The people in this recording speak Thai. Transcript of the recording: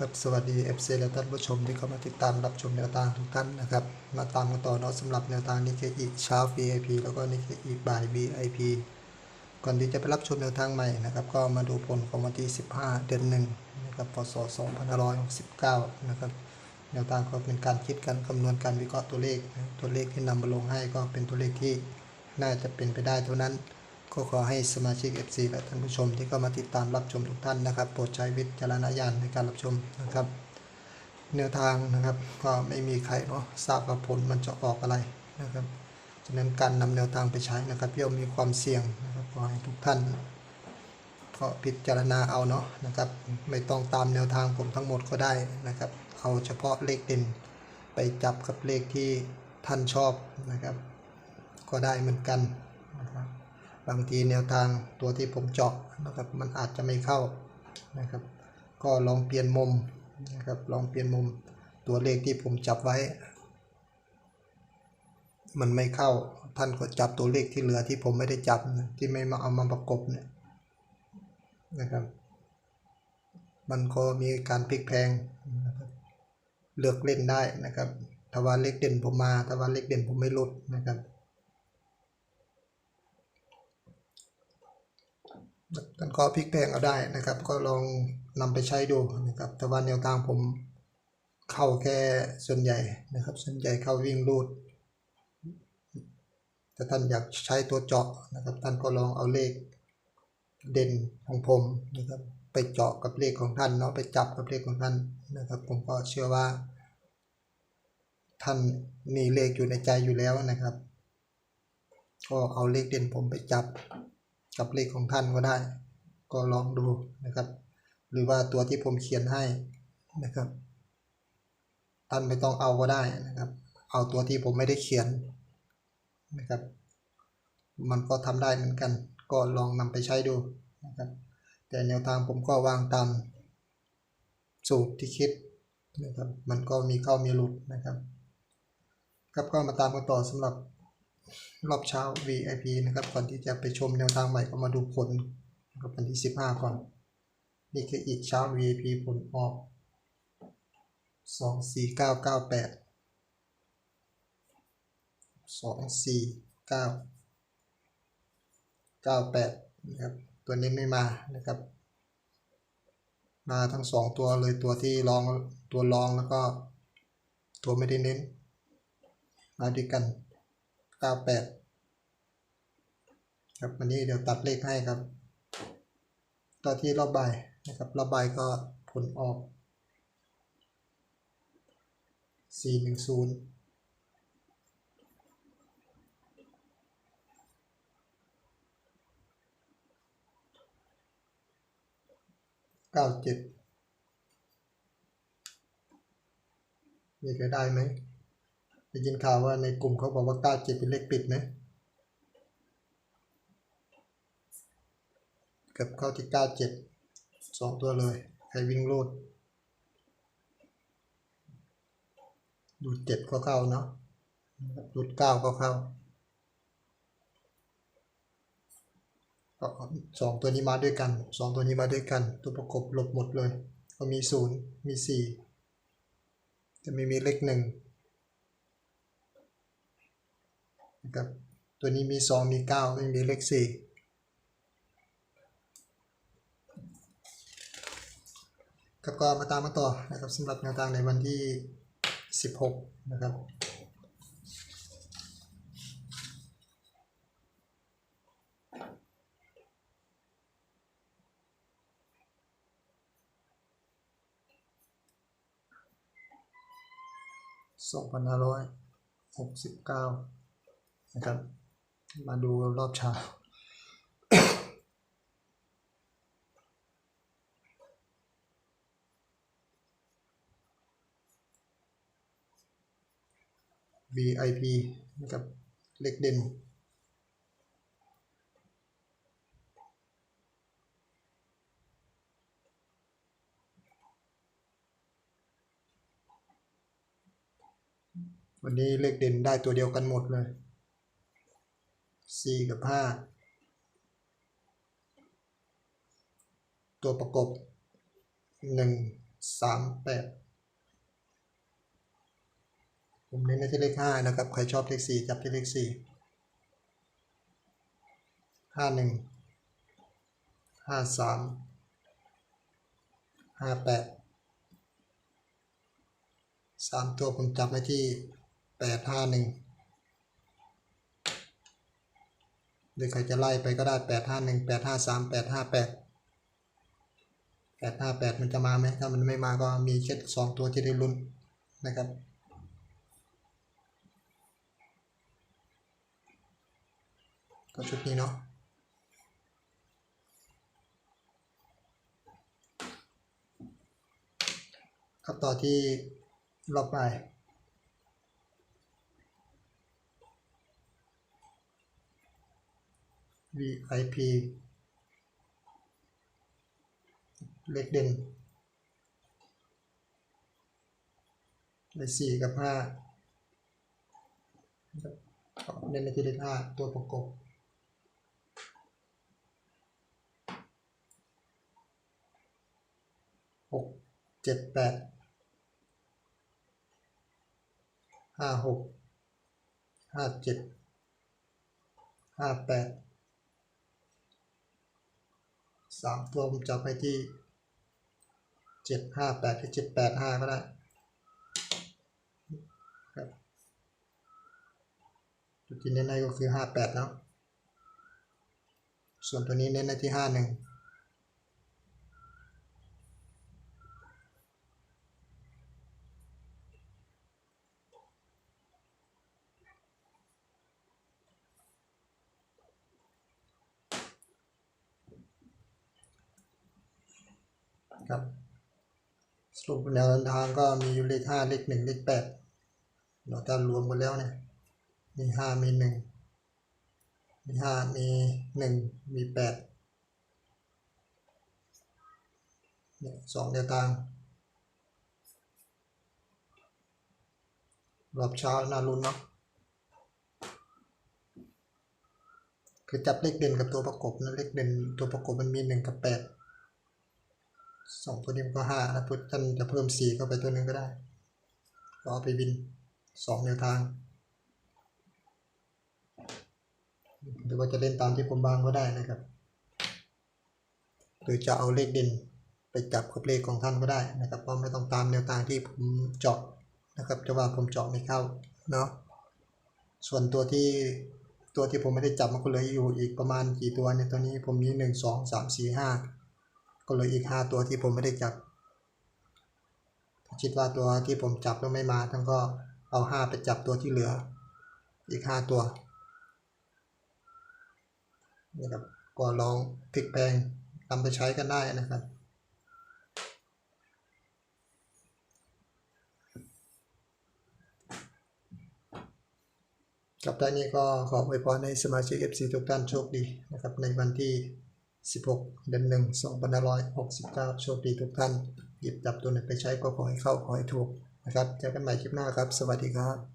ครับสวัสดี FC และท่านผู้ชมที่เข้ามาติดตามรับชมแนวทางทุกท่านนะครับ มาตามกันต่อเนาะสำหรับแนวทางนี้คืออีกเช้า VIP แล้วก็นี่คืออีกบ่าย VIP ก่อนที่จะไปรับชมแนวทางใหม่นะครับ ก็มาดูผลของวันที่ 15 เดือนหนึ่งนะครับพศ 2569 นะครับแนวทางก็เป็นการคิดการคำนวณการวิเคราะห์ตัวเลข ตัวเลขที่นำมาลงให้ก็เป็นตัวเลขที่น่าจะเป็นไปได้เท่านั้น ก็ขอให้สมาชิก FC และท่านผู้ชมที่เข้ามาติดตามรับชมทุกท่านนะครับ โปรดใช้วิจารณญาณในการรับชมนะครับแนวทางนะครับก็ไม่มีใครเนาะทราบว่าผลมันจะออกอะไรนะครับฉะนั้นการนำแนวทางไปใช้นะครับย่อมมีความเสี่ยงนะครับขอให้ทุกท่านก็พิจารณาเอาเนาะนะครับ ไม่ต้องตามแนวทางผมทั้งหมดก็ได้นะครับ เอาเฉพาะเลขเด่นไปจับกับเลขที่ท่านชอบนะครับ ก็ได้เหมือนกัน บางทีแนวทางตัวที่ผมเจาะนะครับมันอาจจะไม่เข้านะครับ ก็ลองเปลี่ยนมุมนะครับลองเปลี่ยนมุมตัวเลขที่ผมจับไว้ มันไม่เข้าท่านก็จับตัวเลขที่เหลือที่ผมไม่ได้จับนะที่ไม่มาเอามาประกบเนี่ยนะครับ มันก็มีการพลิกแพงนะครับเลือกเล่นได้นะครับถ้าว่าเลขเด่นผมมาถ้าว่าเลขเด่นผมไม่ลดนะครับ กันก็พลิกแพลงเอาได้นะครับ ก็ลองนำไปใช้ดูนะครับ แต่ว่าแนวทางผมเข้าแค่ส่วนใหญ่นะครับ ส่วนใหญ่เข้าวิ่งรูดถ้าท่านอยากใช้ตัวเจาะนะครับ ท่านก็ลองเอาเลขเด่นของผมนะครับ ไปเจาะกับเลขของท่านเนาะไปจับกับเลขของท่านนะครับ ผมก็เชื่อว่า ท่านมีเลขอยู่ในใจอยู่แล้วนะครับ ก็เอาเลขเด่นผมไปจับ กับเลขของท่านก็ได้ ก็ลองดูนะครับ หรือว่าตัวที่ผมเขียนให้นะครับ ท่านไม่ต้องเอาก็ได้นะครับ เอาตัวที่ผมไม่ได้เขียนนะครับ มันก็ทำได้เหมือนกัน ก็ลองนำไปใช้ดูนะครับ แต่แนวทางผมก็วางตามสูตรที่คิดนะครับ มันก็มีเข้ามีหลุดนะครับ ครับก็มาตามกันต่อสำหรับ รอบเช้า VIP นะครับก่อนที่จะไปชมแนวทางใหม่ก็มาดูผลนะครับวันที่ 15 ก่อน นี่คืออีกเช้า VIP ผลออก 24998 249 98นะครับตัวนี้ไม่มานะครับ มาทั้งสองตัวเลยตัวที่รองตัวรองแล้วก็ตัวไม่ได้เน้นมาด้วยกัน 98 ครับวันนี้เดี๋ยวตัดเลขให้ครับต่อที่รอบใบายนะครับรอบใบายก็ผลออก 410เก้าเจ็ดมีใครได้ไหม ได้ยินข่าวว่าในกลุ่มเขาบอกว่าเก้าเจ็ดเป็นเลขปิดไหมเกับเข้าที่เก้าเจ็ดสองตัวเลยใครวิ่งรูดดูเจ็ดก็เข้าเนาะดูเก้าก็เข้าสองตัวนี้มาด้วยกันสองตัวนี้มาด้วยกัน ตัวประกบหลบหมดเลย ก็มีศูนย์มีสี่จะไม่มีเลขหนึ่ง นะครับตัวนี้มีสองมีเก้าไม่มีเลขสี่ครับก็มาตามมาต่อนะครับสำหรับแนวทางในวันที่ 16 นะครับสองพันห้าร้อยหกสิบเก้า นะครับ มาดูรอบเช้า VIP นะครับเลขเด่นวันนี้เลขเด่นได้ตัวเดียวกันหมดเลย 4กับ5ตัวประกบ1สามแปดผมเน้นในที่เลขห้านะครับ ใครชอบเลขสี่จับที่เลขสี่ห้าหนึ่งห้าสามห้าแปดสามตัวผมจับไว้ที่แปดห้าหนึ่ง หรือใครจะไล่ไปก็ได้แปดห้าหนึ่งแปดห้าสามแปดห้าแปดแปดห้าแปดมันจะมาไหมถ้ามันไม่มาก็มีแค่สองตัวที่ได้ลุ้นนะครับก็ชุดนี้เนาะครับต่อที่รอบบ่าย VIP เลขเด่นเลขสี่กับห้าเน้นในที่เลขห้าตัวประกบหกเจ็ดแปดห้าหกห้าเจ็ดห้าแปด 3 ตัวผมจับไปที่ 758หรือ785 ก็ได้ครับจุดที่เน้นในก็คือ 58 เนาะส่วนตัวนี้เน้นในที่ 51 ครับ สรุปแนวเดินทางก็มีอยู่เลขห้าเลขหนึ่งเลขแปดเราถ้ารวมกันแล้วเนี่ย มีห้ามีหนึ่งมีห้ามีหนึ่งมีแปดเนี่ยสองแนวทางรอบเช้าน่ารุนเนาะคือจับเลขเด่นกับตัวประกบนะเลขเด่นตัวประกบมันมีหนึ่งกับแปด สองตัวนี้มันก็ห้าแล้วพุทท่านจะเพิ่มสี่เข้าไปตัวหนึ่งก็ได้ก็เอาไปบินสองแนวทางหรือว่าจะเล่นตามที่ผมบางก็ได้นะครับ หรือจะเอาเลขเด่นไปจับกับเลขของท่านก็ได้นะครับเพราะไม่ต้องตามแนวทางที่ผมเจาะนะครับจะว่าผมเจาะไม่เข้าเนาะส่วนตัวที่ตัวที่ผมไม่ได้จับมันก็เหลยอยู่อีกประมาณกี่ตัวในยตัวนี้ผมมีหนึ่งสองสามสี่ห้า ก็เลยอีกห้าตัวที่ผมไม่ได้จับถ้าคิดว่าตัวที่ผมจับแล้วไม่มาท่านก็เอาห้าไปจับตัวที่เหลือ อีกห้าตัวนี่ครับก็ลองพลิกแปลงนำไปใช้กันได้นะครับกับท่านนี้ก็ขออวยพรให้สมาชิก FC ทุกท่านโชคดีนะครับในวันที่ 16 เดือน1 2569 โชคดีทุกท่าน หยิบจับตัวไหนไปใช้ก็ขอให้เข้าขอให้ถูกนะครับเจอกันใหม่คลิปหน้าครับ สวัสดีครับ